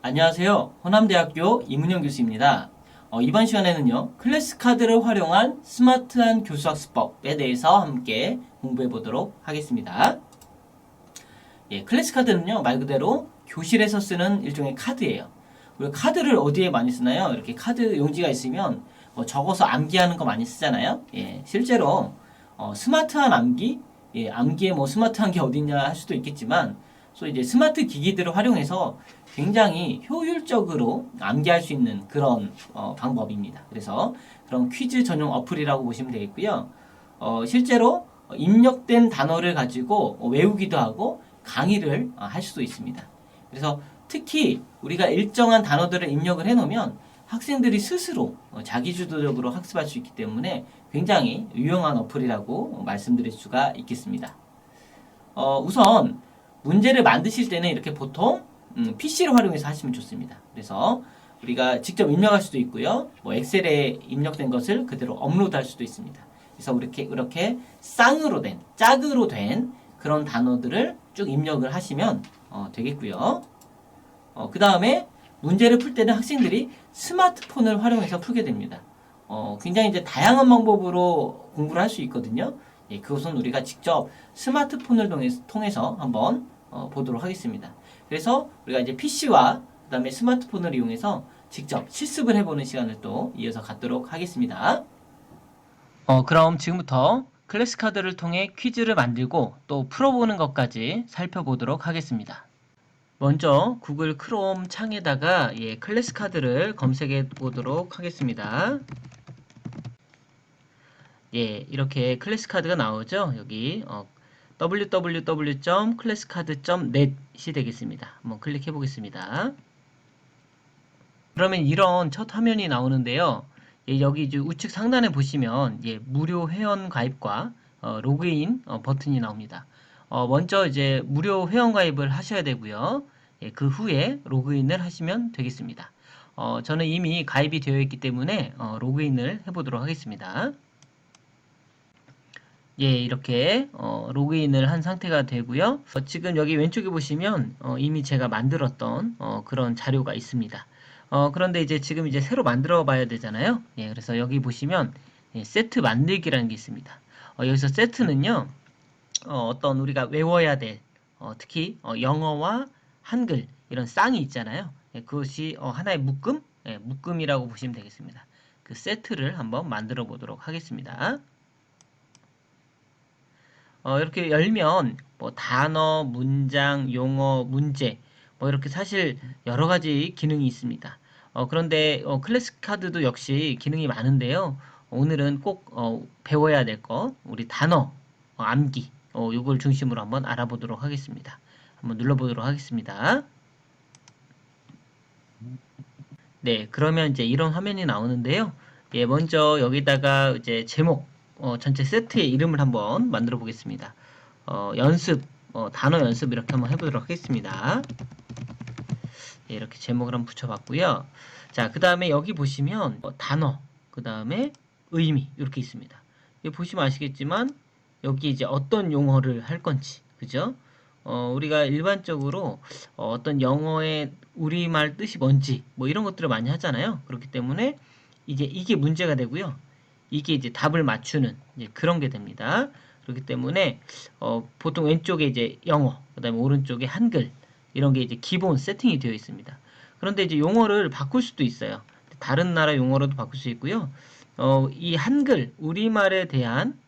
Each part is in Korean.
안녕하세요. 호남대학교 이문영 교수입니다. 어, 이번 시간에는요, 클래스 카드를 활용한 스마트한 교수학습법에 대해서 함께 공부해 보도록 하겠습니다. 예, 클래스 카드는요, 말 그대로 교실에서 쓰는 일종의 카드예요. 우리가 카드를 어디에 많이 쓰나요? 이렇게 카드 용지가 있으면 뭐 적어서 암기하는 거 많이 쓰잖아요. 예, 실제로 어, 스마트한 암기, 예, 암기에 뭐 스마트한 게 어딨냐 할 수도 있겠지만, 또 이제 스마트 기기들을 활용해서 굉장히 효율적으로 암기할 수 있는 그런 어, 방법입니다. 그래서 그런 퀴즈 전용 어플이라고 보시면 되겠고요. 어, 실제로 입력된 단어를 가지고 외우기도 하고 강의를 어, 할 수도 있습니다. 그래서 특히 우리가 일정한 단어들을 입력을 해놓으면 학생들이 스스로 어, 자기주도적으로 학습할 수 있기 때문에 굉장히 유용한 어플이라고 말씀드릴 수가 있겠습니다. 어, 우선 문제를 만드실 때는 이렇게 보통 음, PC를 활용해서 하시면 좋습니다. 그래서 우리가 직접 입력할 수도 있고요. 뭐 엑셀에 입력된 것을 그대로 업로드할 수도 있습니다. 그래서 이렇게 이렇게 쌍으로 된 짝으로 된 그런 단어들을 쭉 입력을 하시면 어, 되겠고요. 어, 그 다음에 문제를 풀 때는 학생들이 스마트폰을 활용해서 풀게 됩니다. 어, 굉장히 이제 다양한 방법으로 공부를 할 수 있거든요. 예, 그것은 우리가 직접 스마트폰을 통해서, 한번 어, 보도록 하겠습니다. 그래서 우리가 이제 PC와 그다음에 스마트폰을 이용해서 직접 실습을 해보는 시간을 또 이어서 갖도록 하겠습니다. 어, 그럼 지금부터 클래스 카드를 통해 퀴즈를 만들고 또 풀어보는 것까지 살펴보도록 하겠습니다. 먼저 구글 크롬 창에다가 예, 클래스 카드를 검색해 보도록 하겠습니다. 예, 이렇게 클래스 카드가 나오죠. 여기 어, www.classcard.net이 되겠습니다. 한번 클릭해 보겠습니다. 그러면 이런 첫 화면이 나오는데요. 예, 여기 이제 우측 상단에 보시면 예, 무료 회원 가입과 어, 로그인 어, 버튼이 나옵니다. 어, 먼저 이제 무료 회원 가입을 하셔야 되고요. 예, 그 후에 로그인을 하시면 되겠습니다. 어, 저는 이미 가입이 되어 있기 때문에 어, 로그인을 해보도록 하겠습니다. 예, 이렇게 어, 로그인을 한 상태가 되고요. 어, 지금 여기 왼쪽에 보시면 어, 이미 제가 만들었던 어, 그런 자료가 있습니다. 어, 그런데 이제 지금 이제 새로 만들어 봐야 되잖아요. 예, 그래서 여기 보시면 예, 세트 만들기라는 게 있습니다. 어, 여기서 세트는요, 어, 떤 우리가 외워야 될, 어, 특히 어, 영어와 한글 이런 쌍이 있잖아요. 예, 그것이 어, 하나의 묶음, 예, 묶음이라고 보시면 되겠습니다. 그 세트를 한번 만들어 보도록 하겠습니다. 어, 이렇게 열면 뭐 단어, 문장, 용어, 문제 뭐 이렇게 사실 여러 가지 기능이 있습니다. 어, 그런데 어, 클래스 카드도 역시 기능이 많은데요. 오늘은 꼭 어, 배워야 될 거 우리 단어 어, 암기 어, 요걸 중심으로 한번 알아보도록 하겠습니다. 한번 눌러보도록 하겠습니다. 네, 그러면 이제 이런 화면이 나오는데요. 예, 먼저 여기다가 이제 제목 어, 전체 세트의 이름을 한번 만들어 보겠습니다. 어, 연습, 어, 단어 연습 이렇게 한번 해보도록 하겠습니다. 예, 이렇게 제목을 한번 붙여봤고요. 자, 그 다음에 여기 보시면 어, 단어, 그 다음에 의미 이렇게 있습니다. 여기 보시면 아시겠지만 여기 이제 어떤 용어를 할 건지, 그죠? 어, 우리가 일반적으로 어, 떤 영어의 우리말 뜻이 뭔지 뭐 이런 것들을 많이 하잖아요. 그렇기 때문에 이제 이게 문제가 되고요. 이게 이제 답을 맞추는 이제 그런 게 됩니다. 그렇기 때문에 어, 보통 왼쪽에 이제 영어, 그다음에 오른쪽에 한글 이런 게 이제 기본 세팅이 되어 있습니다. 그런데 이제 용어를 바꿀 수도 있어요. 다른 나라 용어로도 바꿀 수 있고요. 어, 이 한글 우리말에 대한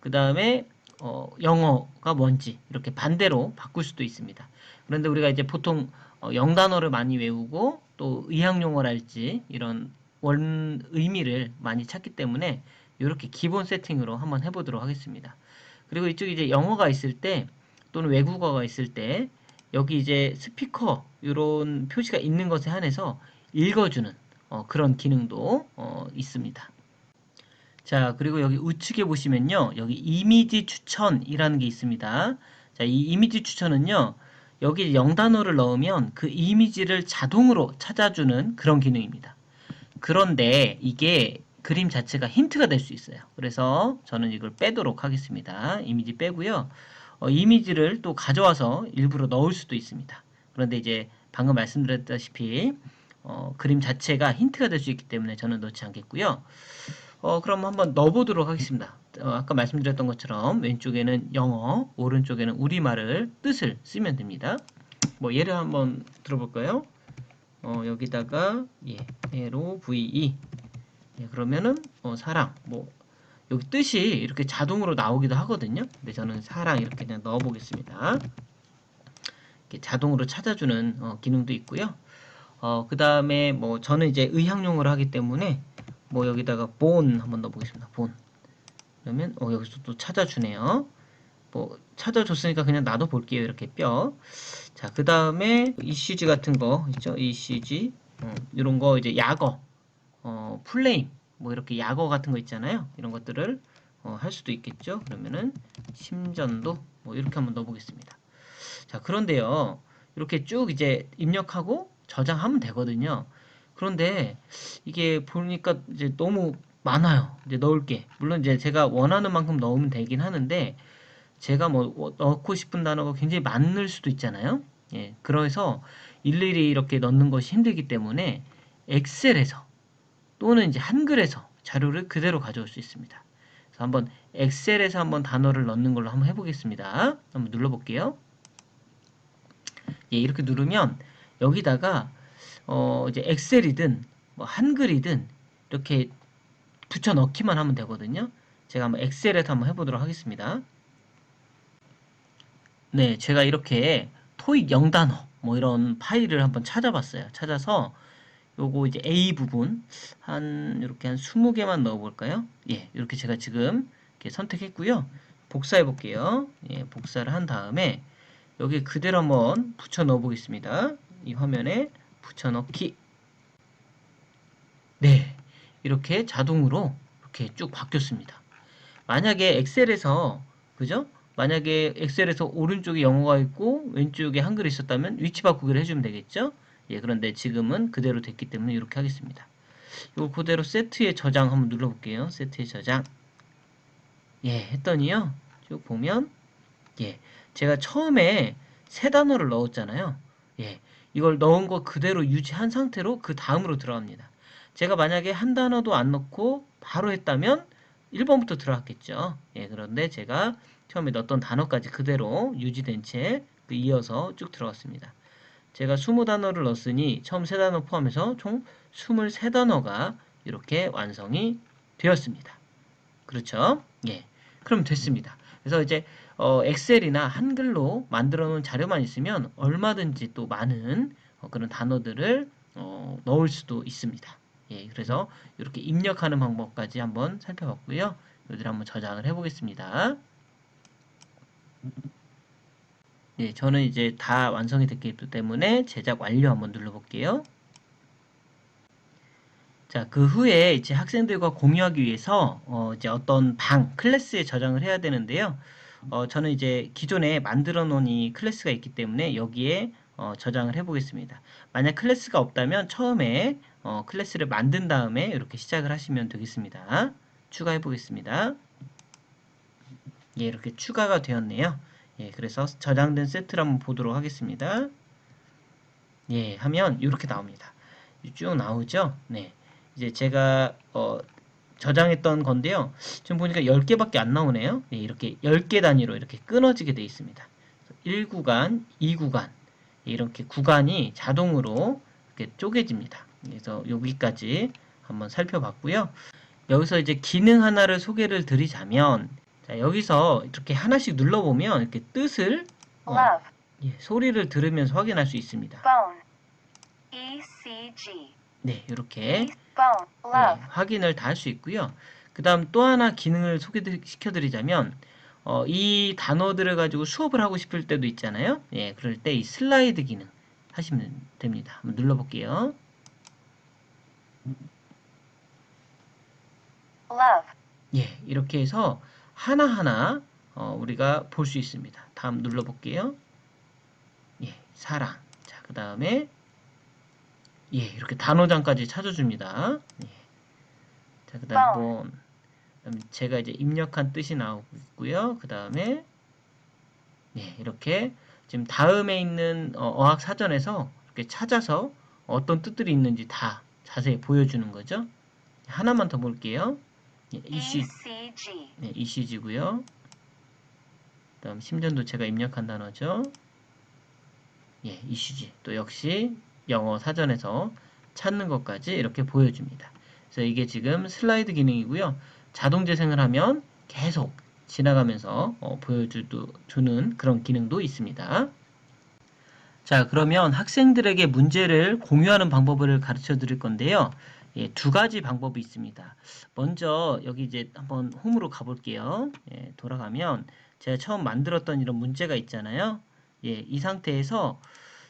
그 다음에 어, 영어가 뭔지 이렇게 반대로 바꿀 수도 있습니다. 그런데 우리가 이제 보통 어, 영단어를 많이 외우고 또 의학 용어랄지 이런 원 의미를 많이 찾기 때문에 이렇게 기본 세팅으로 한번 해보도록 하겠습니다. 그리고 이쪽에 이제 영어가 있을 때 또는 외국어가 있을 때 여기 이제 스피커 이런 표시가 있는 것에 한해서 읽어주는 어, 그런 기능도 어, 있습니다. 자 그리고 여기 우측에 보시면요 여기 이미지 추천이라는 게 있습니다. 자이 이미지 추천은요 여기 영단어를 넣으면 그 이미지를 자동으로 찾아주는 그런 기능입니다. 그런데 이게 그림 자체가 힌트가 될 수 있어요. 그래서 저는 이걸 빼도록 하겠습니다. 이미지 빼고요. 어, 이미지를 또 가져와서 일부러 넣을 수도 있습니다. 그런데 이제 방금 말씀드렸다시피 어, 그림 자체가 힌트가 될 수 있기 때문에 저는 넣지 않겠고요. 어, 그럼 한번 넣어보도록 하겠습니다. 어, 아까 말씀드렸던 것처럼 왼쪽에는 영어, 오른쪽에는 우리말을 뜻을 쓰면 됩니다. 뭐 예를 한번 들어볼까요? 어, 여기다가 예, L-O-V-E 예, 그러면은 어, 사랑 뭐 여기 뜻이 이렇게 자동으로 나오기도 하거든요. 근데 저는 사랑 이렇게 그냥 넣어보겠습니다. 이렇게 자동으로 찾아주는 어, 기능도 있고요. 어, 그 다음에 뭐 저는 이제 의학용어를 하기 때문에 뭐 여기다가 본 한번 넣어보겠습니다. 본 그러면 어, 여기서 또 찾아주네요. 뭐 찾아줬으니까 그냥 놔둬 볼게요. 이렇게 뼈. 자, 그 다음에 ECG 같은 거 있죠? ECG 어, 이런 거 이제 약어, 어, 플레임 뭐 이렇게 약어 같은 거 있잖아요. 이런 것들을 어, 할 수도 있겠죠. 그러면은 심전도 뭐 이렇게 한번 넣어보겠습니다. 자, 그런데요. 이렇게 쭉 이제 입력하고 저장하면 되거든요. 그런데 이게 보니까 이제 너무 많아요. 이제 넣을 게. 물론 이제 제가 원하는 만큼 넣으면 되긴 하는데 제가 뭐 넣고 싶은 단어가 굉장히 많을 수도 있잖아요. 예. 그래서 일일이 이렇게 넣는 것이 힘들기 때문에 엑셀에서 또는 이제 한글에서 자료를 그대로 가져올 수 있습니다. 그래서 한번 엑셀에서 한번 단어를 넣는 걸로 한번 해보겠습니다. 한번 눌러볼게요. 예, 이렇게 누르면 여기다가 어 이제 엑셀이든 뭐 한글이든 이렇게 붙여 넣기만 하면 되거든요. 제가 한번 엑셀에서 한번 해보도록 하겠습니다. 네, 제가 이렇게 토익 0단어 뭐 이런 파일을 한번 찾아봤어요. 찾아서 요거 이제 A 부분 한 이렇게 한 20개만 넣어 볼까요? 예, 이렇게 제가 지금 이렇게 선택했고요. 복사해 볼게요. 예, 복사를 한 다음에 여기 그대로 한번 붙여 넣어 보겠습니다. 이 화면에 붙여 넣기. 네. 이렇게 자동으로 이렇게 쭉 바뀌었습니다. 만약에 엑셀에서 그죠? 만약에 엑셀에서 오른쪽에 영어가 있고 왼쪽에 한글이 있었다면 위치 바꾸기를 해주면 되겠죠? 예, 그런데 지금은 그대로 됐기 때문에 이렇게 하겠습니다. 이거 그대로 세트에 저장 한번 눌러볼게요. 세트에 저장. 예, 했더니요. 쭉 보면 예, 제가 처음에 세 단어를 넣었잖아요. 예, 이걸 넣은 거 그대로 유지한 상태로 그 다음으로 들어갑니다. 제가 만약에 한 단어도 안 넣고 바로 했다면 1번부터 들어갔겠죠. 예, 그런데 제가 처음에 넣었던 단어까지 그대로 유지된 채그 이어서 쭉 들어갔습니다. 제가 20단어를 넣었으니 처음 세 단어 포함해서 총 23단어가 이렇게 완성이 되었습니다. 그렇죠? 예. 그럼 됐습니다. 그래서 이제 어, 엑셀이나 한글로 만들어 놓은 자료만 있으면 얼마든지 또 많은 어, 그런 단어들을 어, 넣을 수도 있습니다. 예, 그래서 이렇게 입력하는 방법까지 한번 살펴봤고요. 여기를 한번 저장을 해보겠습니다. 예, 저는 이제 다 완성이 됐기 때문에 제작 완료 한번 눌러볼게요. 자, 그 후에 이제 학생들과 공유하기 위해서 어, 이제 어떤 방, 클래스에 저장을 해야 되는데요. 어, 저는 이제 기존에 만들어 놓은 이 클래스가 있기 때문에 여기에 어, 저장을 해보겠습니다. 만약 클래스가 없다면 처음에 어, 클래스를 만든 다음에 이렇게 시작을 하시면 되겠습니다. 추가해 보겠습니다. 예, 이렇게 추가가 되었네요. 예, 그래서 저장된 세트를 한번 보도록 하겠습니다. 예, 하면 이렇게 나옵니다. 쭉 나오죠? 네. 이제 제가 어, 저장했던 건데요. 지금 보니까 10개밖에 안 나오네요. 예, 이렇게 10개 단위로 이렇게 끊어지게 되어 있습니다. 1구간, 2구간 이렇게 구간이 자동으로 이렇게 쪼개집니다. 그래서 여기까지 한번 살펴봤고요. 여기서 이제 기능 하나를 소개를 드리자면 자, 여기서 이렇게 하나씩 눌러보면 이렇게 뜻을 어, love, 예, 소리를 들으면서 확인할 수 있습니다. phone, ECG, 네, 이렇게 phone, 예, love, 확인을 다 할 수 있고요. 그 다음 또 하나 기능을 소개시켜드리자면 어, 이 단어들을 가지고 수업을 하고 싶을 때도 있잖아요. 예, 그럴 때 이 슬라이드 기능 하시면 됩니다. 한번 눌러볼게요. love, 예, 이렇게 해서 하나하나 어, 우리가 볼 수 있습니다. 다음 눌러볼게요. 예, 사랑. 자, 그 다음에 예, 이렇게 단어장까지 찾아줍니다. 예. 자, 그 다음 본. 그다음에 제가 이제 입력한 뜻이 나오고 있고요. 그 다음에 예, 이렇게 지금 다음에 있는 어, 어학 사전에서 이렇게 찾아서 어떤 뜻들이 있는지 다 자세히 보여주는 거죠. 하나만 더 볼게요. 예, ECG, 네, ECG고요. 그다음 심전도 제가 입력한 단어죠. 예, ECG. 또 역시 영어 사전에서 찾는 것까지 이렇게 보여줍니다. 그래서 이게 지금 슬라이드 기능이고요. 자동 재생을 하면 계속 지나가면서 어, 보여주는 그런 기능도 있습니다. 자, 그러면 학생들에게 문제를 공유하는 방법을 가르쳐 드릴 건데요. 예, 두 가지 방법이 있습니다. 먼저 여기 이제 한번 홈으로 가볼게요. 예, 돌아가면 제가 처음 만들었던 이런 문제가 있잖아요. 예, 이 상태에서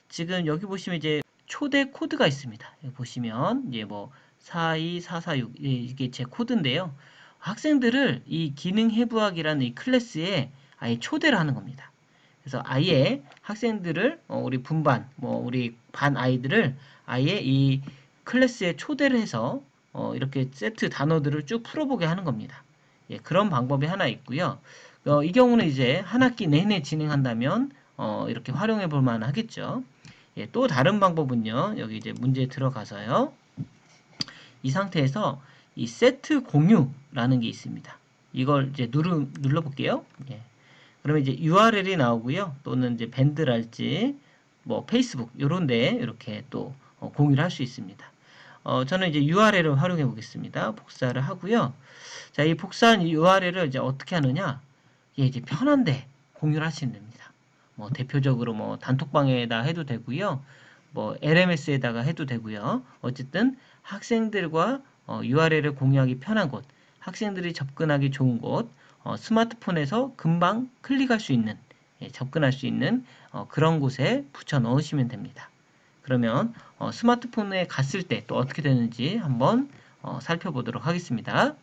지금 여기 보시면 이제 초대 코드가 있습니다. 보시면 이제 뭐42446 예, 이게 제 코드인데요. 학생들을 이 기능 해부학이라는 이 클래스에 아예 초대를 하는 겁니다. 그래서 아예 학생들을 어, 우리 분반 뭐 우리 반 아이들을 아예 이 클래스에 초대를 해서 어, 이렇게 세트 단어들을 쭉 풀어보게 하는 겁니다. 예, 그런 방법이 하나 있고요. 어, 이 경우는 이제 한 학기 내내 진행한다면 어, 이렇게 활용해 볼 만 하겠죠. 예, 또 다른 방법은요. 여기 이제 문제에 들어가서요. 이 상태에서 이 세트 공유라는 게 있습니다. 이걸 이제 누르, 눌러볼게요. 예. 그러면 이제 URL이 나오고요. 또는 이제 밴드랄지 뭐 페이스북 요런 데 이렇게 또 어, 공유를 할 수 있습니다. 어, 저는 이제 URL을 활용해 보겠습니다. 복사를 하고요. 자, 이 복사한 URL을 이제 어떻게 하느냐? 예, 이제 편한데 공유를 하시면 됩니다. 뭐 대표적으로 뭐 단톡방에다 해도 되고요. 뭐 LMS에다가 해도 되고요. 어쨌든 학생들과 어, URL을 공유하기 편한 곳, 학생들이 접근하기 좋은 곳, 어, 스마트폰에서 금방 클릭할 수 있는, 예, 접근할 수 있는 어, 그런 곳에 붙여 넣으시면 됩니다. 그러면 어, 스마트폰에 갔을 때 또 어떻게 되는지 한번 어, 살펴보도록 하겠습니다.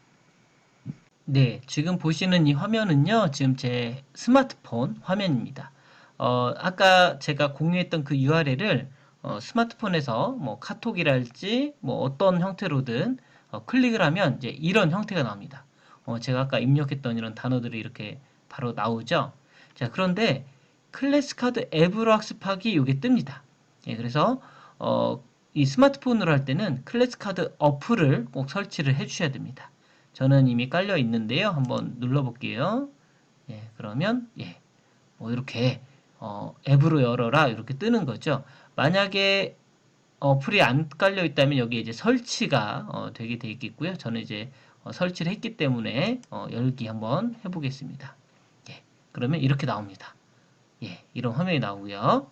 네, 지금 보시는 이 화면은요, 지금 제 스마트폰 화면입니다. 어, 아까 제가 공유했던 그 URL을 어, 스마트폰에서 뭐 카톡이랄지 뭐 어떤 형태로든 어, 클릭을 하면 이제 이런 형태가 나옵니다. 어, 제가 아까 입력했던 이런 단어들이 이렇게 바로 나오죠. 자, 그런데 클래스 카드 앱으로 학습하기 이게 뜹니다. 예, 그래서 어, 이 스마트폰으로 할 때는 클래스 카드 어플을 꼭 설치를 해 주셔야 됩니다. 저는 이미 깔려 있는데요. 한번 눌러 볼게요. 예, 그러면 예. 뭐 이렇게 어, 앱으로 열어라 이렇게 뜨는 거죠. 만약에 어플이 안 깔려 있다면 여기 이제 설치가 어, 되게 돼 있겠고요. 저는 이제 어, 설치를 했기 때문에 어, 열기 한번 해보겠습니다. 예, 그러면 이렇게 나옵니다. 예, 이런 화면이 나오고요.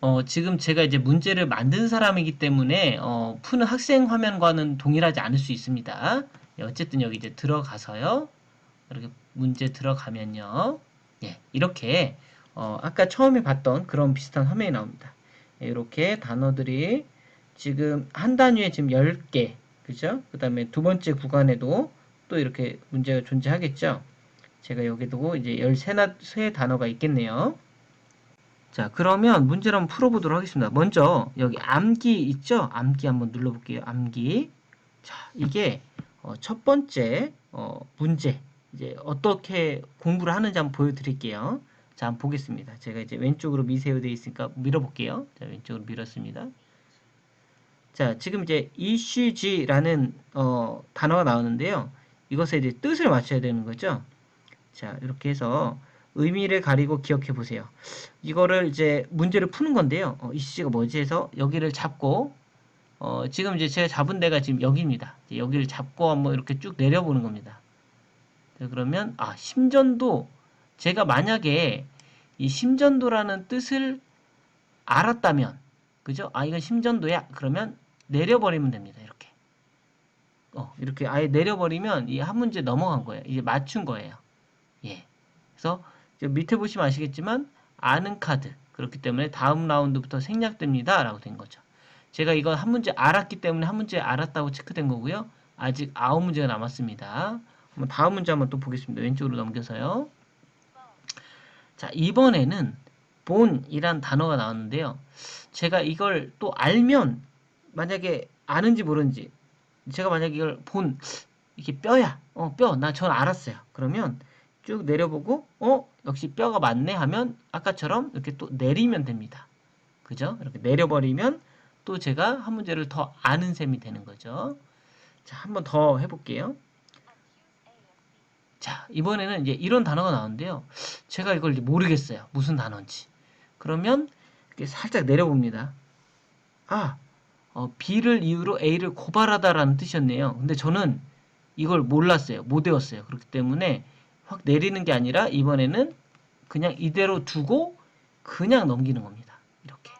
어, 지금 제가 이제 문제를 만든 사람이기 때문에 어, 푸는 학생 화면과는 동일하지 않을 수 있습니다. 예, 어쨌든 여기 이제 들어가서요. 이렇게 문제 들어가면요. 예, 이렇게 어, 아까 처음에 봤던 그런 비슷한 화면이 나옵니다. 예, 이렇게 단어들이 지금 한 단위에 지금 10개, 그죠? 그 다음에 두 번째 구간에도 또 이렇게 문제가 존재하겠죠? 제가 여기도 이제 13세 단어가 있겠네요. 자, 그러면 문제를 한번 풀어보도록 하겠습니다. 먼저 여기 암기 있죠? 암기 한번 눌러볼게요. 암기. 자, 이게 어, 첫 번째 어, 문제. 이제 어떻게 공부를 하는지 한번 보여드릴게요. 자, 한번 보겠습니다. 제가 이제 왼쪽으로 미세요 되어 있으니까 밀어볼게요. 자, 왼쪽으로 밀었습니다. 자, 지금 이제 ECG라는 어, 단어가 나오는데요. 이것에 이제 뜻을 맞춰야 되는 거죠. 자, 이렇게 해서 의미를 가리고 기억해 보세요. 이거를 이제 문제를 푸는 건데요. 어, ECG가 뭐지 해서 여기를 잡고 어, 지금 이제 제가 잡은 데가 지금 여기입니다. 여기를 잡고 한번 이렇게 쭉 내려보는 겁니다. 자, 그러면 아, 심전도 제가 만약에 이 심전도라는 뜻을 알았다면 그죠? 아, 이건 심전도야. 그러면 내려버리면 됩니다. 이렇게. 어, 이렇게 아예 내려버리면 이 한 문제 넘어간 거예요. 이제 맞춘 거예요. 예. 그래서 밑에 보시면 아시겠지만 아는 카드. 그렇기 때문에 다음 라운드부터 생략됩니다. 라고 된 거죠. 제가 이거 한 문제 알았기 때문에 한 문제 알았다고 체크된 거고요. 아직 아홉 문제가 남았습니다. 다음 문제 한번 또 보겠습니다. 왼쪽으로 넘겨서요. 자, 이번에는 본이란 단어가 나왔는데요. 제가 이걸 또 알면 만약에 아는지 모르는지 제가 만약에 이걸 본 이게 뼈야. 어, 뼈. 나 전 알았어요. 그러면 쭉 내려보고 어, 역시 뼈가 맞네 하면 아까처럼 이렇게 또 내리면 됩니다. 그죠? 이렇게 내려버리면 또 제가 한 문제를 더 아는 셈이 되는 거죠. 자, 한 번 더 해볼게요. 자, 이번에는 이제 이런 단어가 나오는데요. 제가 이걸 모르겠어요. 무슨 단어인지. 그러면 이렇게 살짝 내려봅니다. 아, 어, B를 이유로 A를 고발하다라는 뜻이었네요. 근데 저는 이걸 몰랐어요. 못 외웠어요. 그렇기 때문에 확 내리는 게 아니라 이번에는 그냥 이대로 두고 그냥 넘기는 겁니다. 이렇게.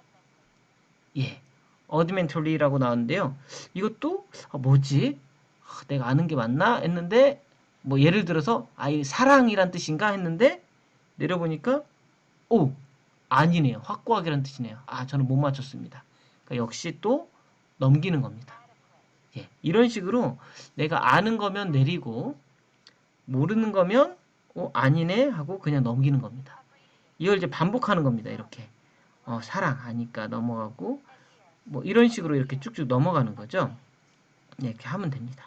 예. 어드멘털리라고 나왔는데요. 이것도 아, 뭐지? 아, 내가 아는 게 맞나 했는데 뭐 예를 들어서 아이 사랑이란 뜻인가 했는데 내려보니까 오 아니네요. 확고하게란 뜻이네요. 아 저는 못 맞췄습니다. 그러니까 역시 또 넘기는 겁니다. 예, 이런 식으로 내가 아는 거면 내리고 모르는 거면 어 아니네 하고 그냥 넘기는 겁니다. 이걸 이제 반복하는 겁니다. 이렇게 어, 사랑 아니까 넘어가고 뭐 이런 식으로 이렇게 쭉쭉 넘어가는 거죠. 네, 이렇게 하면 됩니다.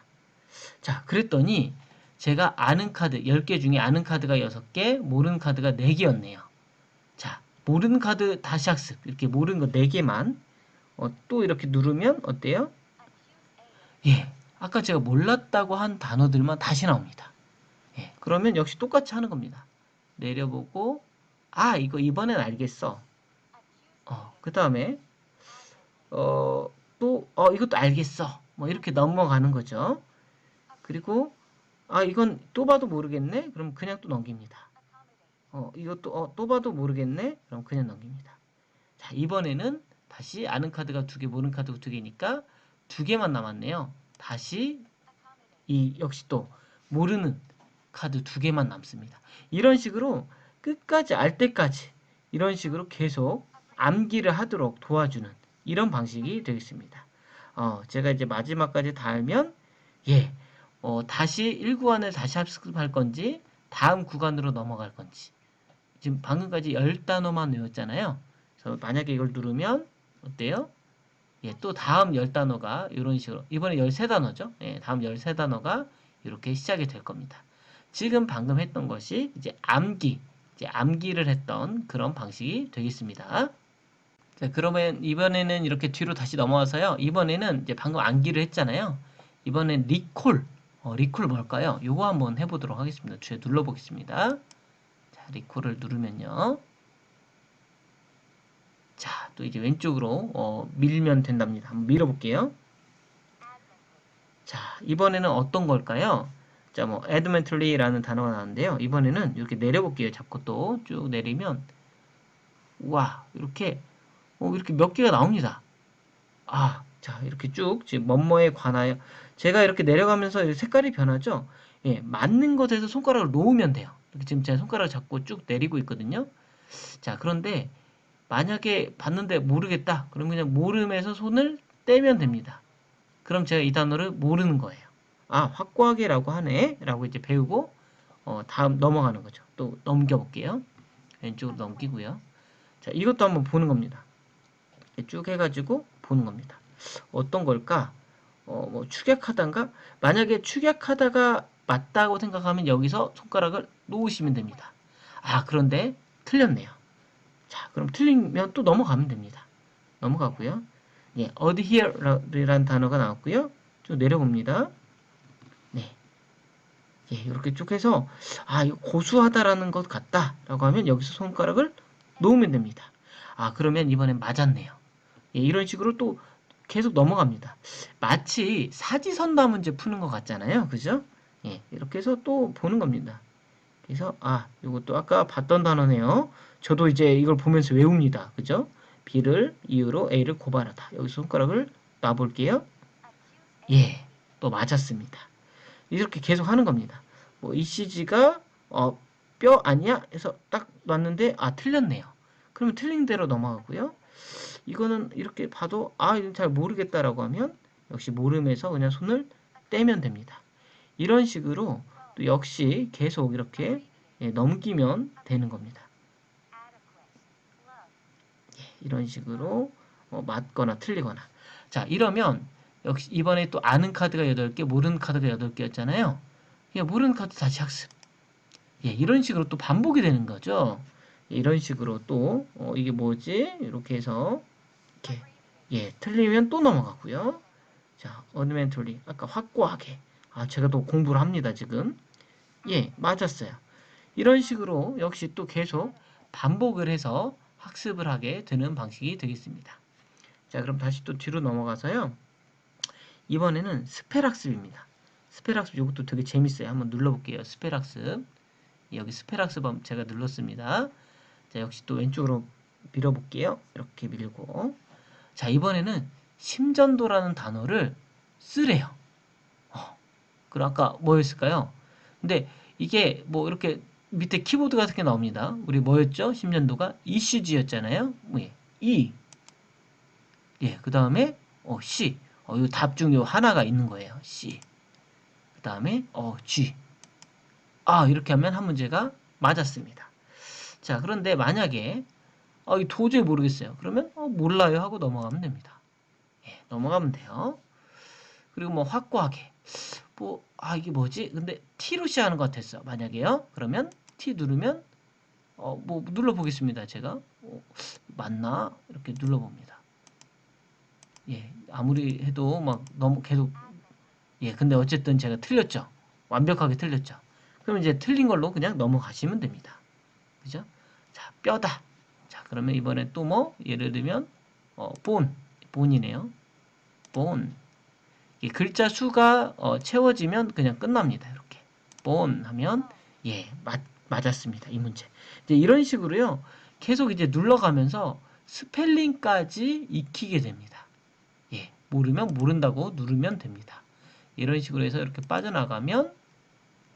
자, 그랬더니 제가 아는 카드 10개 중에 아는 카드가 6개, 모르는 카드가 4개였네요. 자, 모르는 카드 다시 학습. 이렇게 모르는 거 4개만 어, 또 이렇게 누르면 어때요? 예. 아까 제가 몰랐다고 한 단어들만 다시 나옵니다. 예. 그러면 역시 똑같이 하는 겁니다. 내려보고 아, 이거 이번엔 알겠어. 어, 그 다음에 어, 또, 어, 이것도 알겠어. 뭐, 이렇게 넘어가는 거죠. 그리고, 아, 이건 또 봐도 모르겠네? 그럼 그냥 또 넘깁니다. 어, 이것도, 어, 또 봐도 모르겠네? 그럼 그냥 넘깁니다. 자, 이번에는 다시 아는 카드가 두 개, 모르는 카드가 두 개니까 두 개만 남았네요. 다시, 이, 역시 또, 모르는 카드 두 개만 남습니다. 이런 식으로 끝까지 알 때까지 이런 식으로 계속 암기를 하도록 도와주는 이런 방식이 되겠습니다. 어, 제가 이제 마지막까지 다 알면 예, 어, 다시 1구간을 다시 학습할 건지 다음 구간으로 넘어갈 건지 지금 방금까지 10단어만 외웠잖아요. 그래서 만약에 이걸 누르면 어때요? 예, 또 다음 10단어가 이런 식으로 이번에 13단어죠. 예, 다음 13단어가 이렇게 시작이 될 겁니다. 지금 방금 했던 것이 이제 암기, 이제 암기를 했던 그런 방식이 되겠습니다. 자, 그러면 이번에는 이렇게 뒤로 다시 넘어와서요. 이번에는 이제 방금 암기를 했잖아요. 이번엔 리콜. 어, 리콜 뭘까요? 요거 한번 해보도록 하겠습니다. 뒤에 눌러보겠습니다. 자, 리콜을 누르면요. 자, 또 이제 왼쪽으로 어, 밀면 된답니다. 한번 밀어볼게요. 자, 이번에는 어떤 걸까요? 자, 뭐, admently라는 단어가 나왔는데요. 이번에는 이렇게 내려볼게요. 잡고 또 쭉 내리면, 와, 이렇게 어, 이렇게 몇 개가 나옵니다. 아, 자, 이렇게 쭉, 지금 뭐뭐에 관하여. 제가 이렇게 내려가면서 색깔이 변하죠? 예, 맞는 것에서 손가락을 놓으면 돼요. 이렇게 지금 제가 손가락을 잡고 쭉 내리고 있거든요. 자, 그런데 만약에 봤는데 모르겠다. 그럼 그냥 모름에서 손을 떼면 됩니다. 그럼 제가 이 단어를 모르는 거예요. 아, 확고하게라고 하네. 라고 이제 배우고, 어, 다음 넘어가는 거죠. 또 넘겨볼게요. 왼쪽으로 넘기고요. 자, 이것도 한번 보는 겁니다. 쭉 해가지고 보는 겁니다. 어떤 걸까? 어, 뭐 축약하단가? 만약에 축약하다가 맞다고 생각하면 여기서 손가락을 놓으시면 됩니다. 아, 그런데 틀렸네요. 자, 그럼 틀리면 또 넘어가면 됩니다. 넘어가고요. 예, adhere라는 단어가 나왔고요. 쭉 내려봅니다. 네. 예, 이렇게 쭉 해서 아, 이거 고수하다라는 것 같다라고 하면 여기서 손가락을 놓으면 됩니다. 아, 그러면 이번엔 맞았네요. 예, 이런 식으로 또 계속 넘어갑니다. 마치 사지선다 문제 푸는 것 같잖아요. 그죠? 예, 이렇게 해서 또 보는 겁니다. 그래서, 아, 이것도 아까 봤던 단어네요. 저도 이제 이걸 보면서 외웁니다. 그죠? B를 이유로 A를 고발하다. 여기서 손가락을 놔볼게요. 예, 또 맞았습니다. 이렇게 계속 하는 겁니다. 뭐, ECG가, 어, 뼈 아니야? 해서 딱 놨는데, 아, 틀렸네요. 그러면 틀린 대로 넘어가고요. 이거는 이렇게 봐도 아 이건 잘 모르겠다라고 하면 역시 모름에서 그냥 손을 떼면 됩니다. 이런 식으로 또 역시 계속 이렇게 예, 넘기면 되는 겁니다. 예, 이런 식으로 어, 맞거나 틀리거나 자 이러면 역시 이번에 또 아는 카드가 8개 모르는 카드가 8개였잖아요. 예, 모르는 카드 다시 학습. 예, 이런 식으로 또 반복이 되는 거죠. 이런 식으로 또 어, 이게 뭐지? 이렇게 해서 이렇게 예 틀리면 또 넘어가고요. 자 어드멘털리 아까 확고하게 아 제가 또 공부를 합니다 지금 예 맞았어요. 이런 식으로 역시 또 계속 반복을 해서 학습을 하게 되는 방식이 되겠습니다. 자 그럼 다시 또 뒤로 넘어가서요. 이번에는. 스펠 학습 이것도 되게 재밌어요. 한번 눌러볼게요. 스펠 학습 여기 한번 제가 눌렀습니다. 자 역시 또 왼쪽으로 밀어볼게요. 이렇게 밀고 자 이번에는 심전도라는 단어를 쓰래요. 어, 그럼 아까 뭐였을까요? 근데 이게 뭐 이렇게 밑에 키보드 같은 게 나옵니다. 우리 뭐였죠? 심전도가 이슈지였잖아요. 예, E. 예, 그 다음에 어, C. 어, 이답중 요 하나가 있는 거예요. C. 그 다음에 어, G. 아, 이렇게 하면 한 문제가 맞았습니다. 자, 그런데 만약에 어, 이 도저히 모르겠어요. 그러면 어, 몰라요 하고 넘어가면 됩니다. 예, 넘어가면 돼요. 그리고 뭐 확고하게 뭐 아 이게 뭐지? 근데 T로 시작하는 것 같았어. 만약에요. 그러면 T 누르면 어 뭐 눌러 보겠습니다. 제가 어, 맞나 이렇게 눌러 봅니다. 예, 아무리 해도 막 너무 계속 예, 근데 어쨌든 제가 틀렸죠. 완벽하게 틀렸죠. 그럼 이제 틀린 걸로 그냥 넘어가시면 됩니다. 그죠? 자, 뼈다. 자, 그러면 이번에 또 뭐 예를 들면 어, 본, 본이네요. 본. 이 글자 수가 어, 채워지면 그냥 끝납니다. 이렇게 본 하면 예 맞, 맞았습니다. 이 문제. 이제 이런 식으로요. 계속 이제 눌러가면서 스펠링까지 익히게 됩니다. 예 모르면 모른다고 누르면 됩니다. 이런 식으로 해서 이렇게 빠져나가면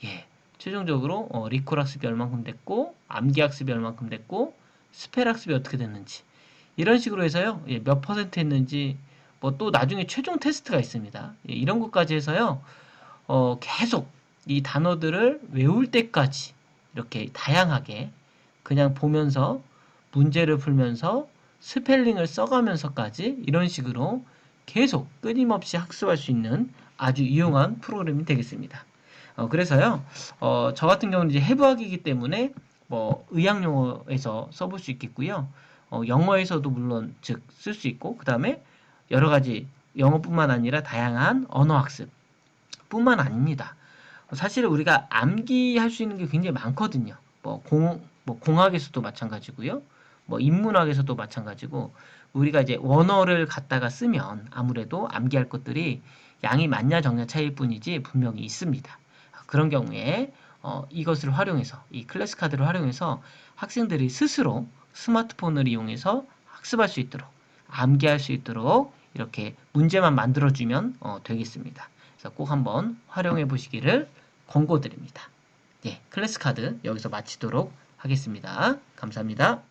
예 최종적으로 어, 리콜 학습이 얼만큼 됐고 암기 학습이 얼만큼 됐고 스펠 학습이 어떻게 됐는지 이런 식으로 해서요 예, 몇 퍼센트 했는지 뭐 또 나중에 최종 테스트가 있습니다. 예, 이런 것까지 해서요, 어, 계속 이 단어들을 외울 때까지 이렇게 다양하게 그냥 보면서 문제를 풀면서 스펠링을 써가면서까지 이런 식으로 계속 끊임없이 학습할 수 있는 아주 유용한 프로그램이 되겠습니다. 어, 그래서요, 어, 저 같은 경우는 이제 해부학이기 때문에 뭐 의학용어에서 써볼 수 있겠고요. 어, 영어에서도 물론 즉 쓸 수 있고, 그 다음에 여러 가지 영어뿐만 아니라 다양한 언어 학습 뿐만 아닙니다. 사실 우리가 암기할 수 있는 게 굉장히 많거든요. 뭐 공, 뭐 공학에서도 마찬가지고요. 뭐 인문학에서도 마찬가지고 우리가 이제 원어를 갖다가 쓰면 아무래도 암기할 것들이 양이 많냐 적냐 차이일 뿐이지 분명히 있습니다. 그런 경우에 어, 이것을 활용해서 이 클래스 카드를 활용해서 학생들이 스스로 스마트폰을 이용해서 학습할 수 있도록 암기할 수 있도록 이렇게 문제만 만들어주면 어, 되겠습니다. 그래서 꼭 한번 활용해 보시기를 권고드립니다. 예, 클래스 카드 여기서 마치도록 하겠습니다. 감사합니다.